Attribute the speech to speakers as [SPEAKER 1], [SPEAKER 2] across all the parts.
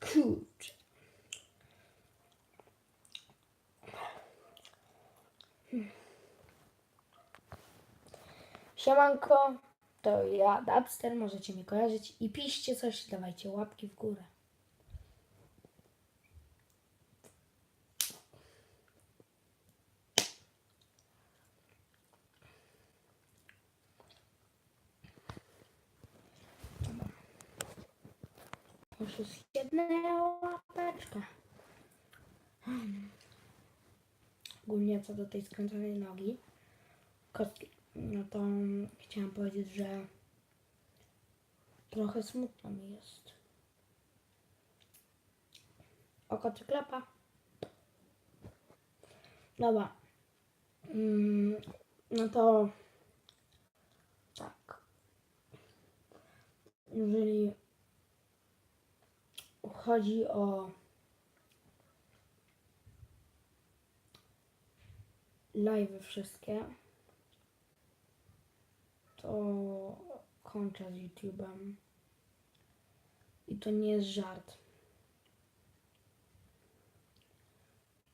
[SPEAKER 1] Kurczę. Siemanko, to ja, Dubster, możecie mnie kojarzyć i piszcie coś, dawajcie łapki w górę. Jest jedna łapeczka. Hmm. Ogólnie co do tej skręconej nogi, kostki, no to chciałam powiedzieć, że trochę smutno mi jest. Oko czy klapa? Dobra. Mm, no to tak. Jeżeli chodzi o live wszystkie, to kończę z YouTube'em. I to nie jest żart.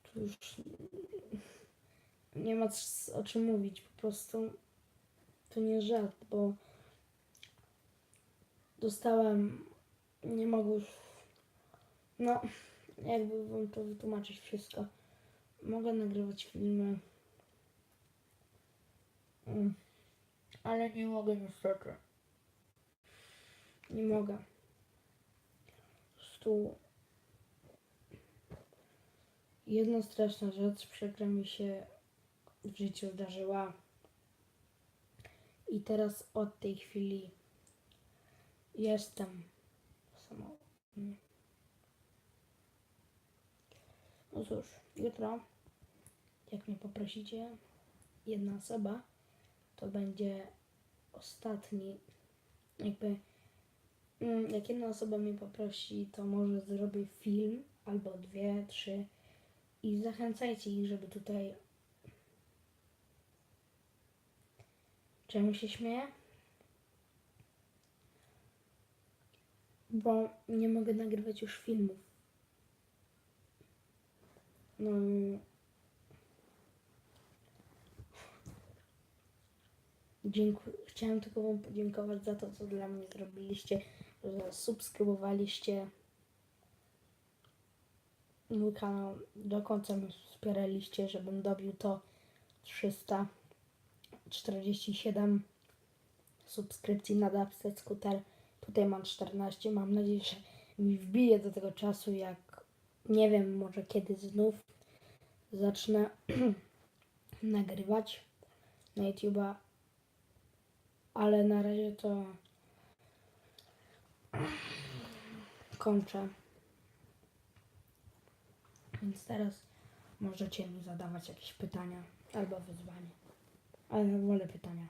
[SPEAKER 1] Tu już nie ma o czym mówić, po prostu to nie jest żart, bo dostałem, nie mogę już, no, jakby wam to wytłumaczyć wszystko. Mogę nagrywać filmy, mm, ale nie mogę niestety. Nie mogę. Prostu jedna straszna rzecz przykra mi się w życiu zdarzyła. I teraz od tej chwili jestem samotny. No cóż, jutro, jak mnie poprosicie, jedna osoba, to będzie ostatni, jakby, mm, jak jedna osoba mnie poprosi, to może zrobię film, albo dwie, trzy i zachęcajcie ich, żeby tutaj... Czemu się śmieję? Bo nie mogę nagrywać już filmów. No. Dziękuję. Chciałem tylko Wam podziękować za to, co dla mnie zrobiliście, że subskrybowaliście mój kanał, do końca mnie wspieraliście, żebym dobił to 347 subskrypcji na Dubstep Scooter. Tutaj mam 14. Mam nadzieję, że mi wbije do tego czasu, jak nie wiem, może kiedy znów zacznę nagrywać na YouTube'a, ale na razie to kończę. Więc teraz możecie mi zadawać jakieś pytania albo wyzwanie. Ale wolę pytania.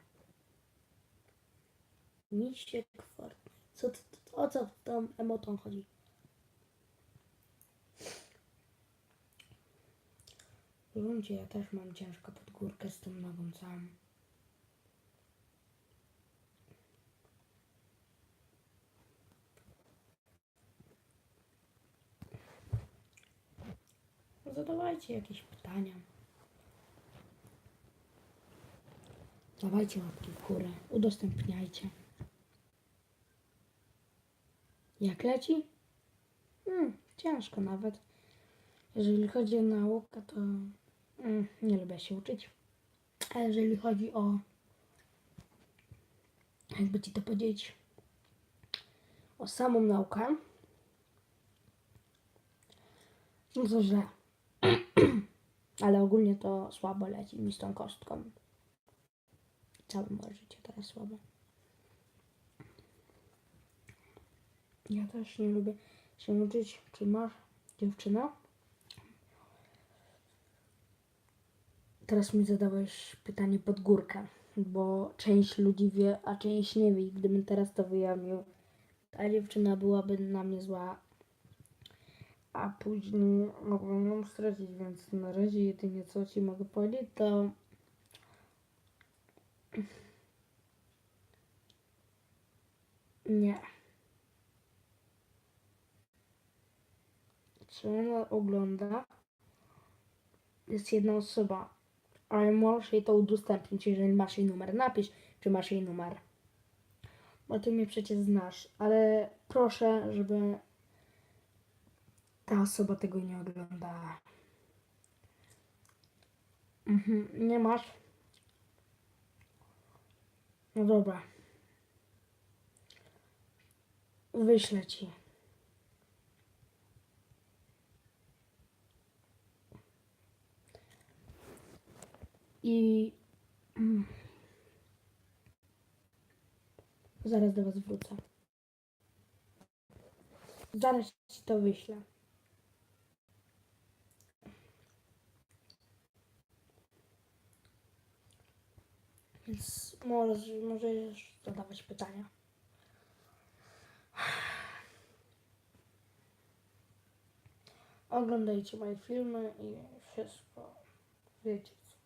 [SPEAKER 1] Misiek Fortnite. Co, o co w tą emotą chodzi? W gruncie ja też mam ciężko pod górkę z tą nogą całą. Zadawajcie jakieś pytania. Dawajcie łapki w górę, udostępniajcie. Jak leci? Hmm, ciężko nawet. Jeżeli chodzi o naukę, to nie lubię się uczyć. A jeżeli chodzi o, jakby ci to powiedzieć, o samą naukę, no to źle. Ale ogólnie to słabo leci mi z tą kostką. Całe moje życie teraz słabo. Ja też nie lubię się uczyć. Czy masz dziewczynę? Teraz mi zadałeś pytanie pod górkę, bo część ludzi wie, a część nie wie. Gdybym teraz to wyjawił, ta dziewczyna byłaby na mnie zła. a później mogłem ją stracić, więc na razie jedynie co ci mogę powiedzieć to nie. Czy ona ogląda? Jest jedna osoba, ale możesz jej to udostępnić, jeżeli masz jej numer. Napisz, czy masz jej numer. Bo ty mnie przecież znasz, ale proszę, żeby ta osoba tego nie oglądała. Mhm, nie masz? No dobra. Wyślę ci. I mm, zaraz do was wrócę. Zaraz ci to wyślę. Więc możesz, możesz zadawać pytania. Oglądajcie moje filmy i wszystko wiecie. co.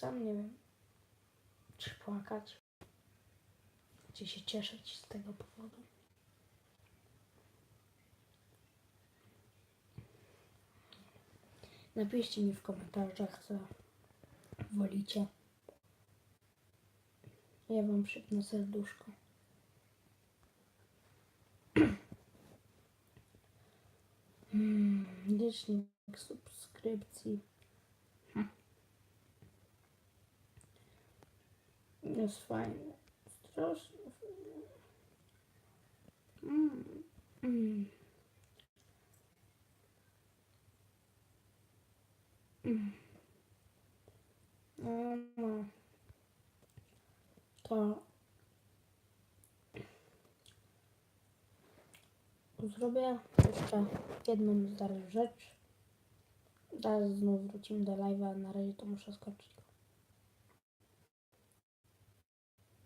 [SPEAKER 1] Sam nie wiem, czy płakać, czy się cieszyć z tego powodu. Napiszcie mi w komentarzach, co wolicie. Ja wam przypnę serduszko. Hmm, licznik subskrypcji. Jest fajny. Strasznie fajny. Mm. Mm. Mm. No, no. To zrobię jeszcze jedną zaraz rzecz. Zaraz znów wrócimy do live'a. Na razie to muszę skończyć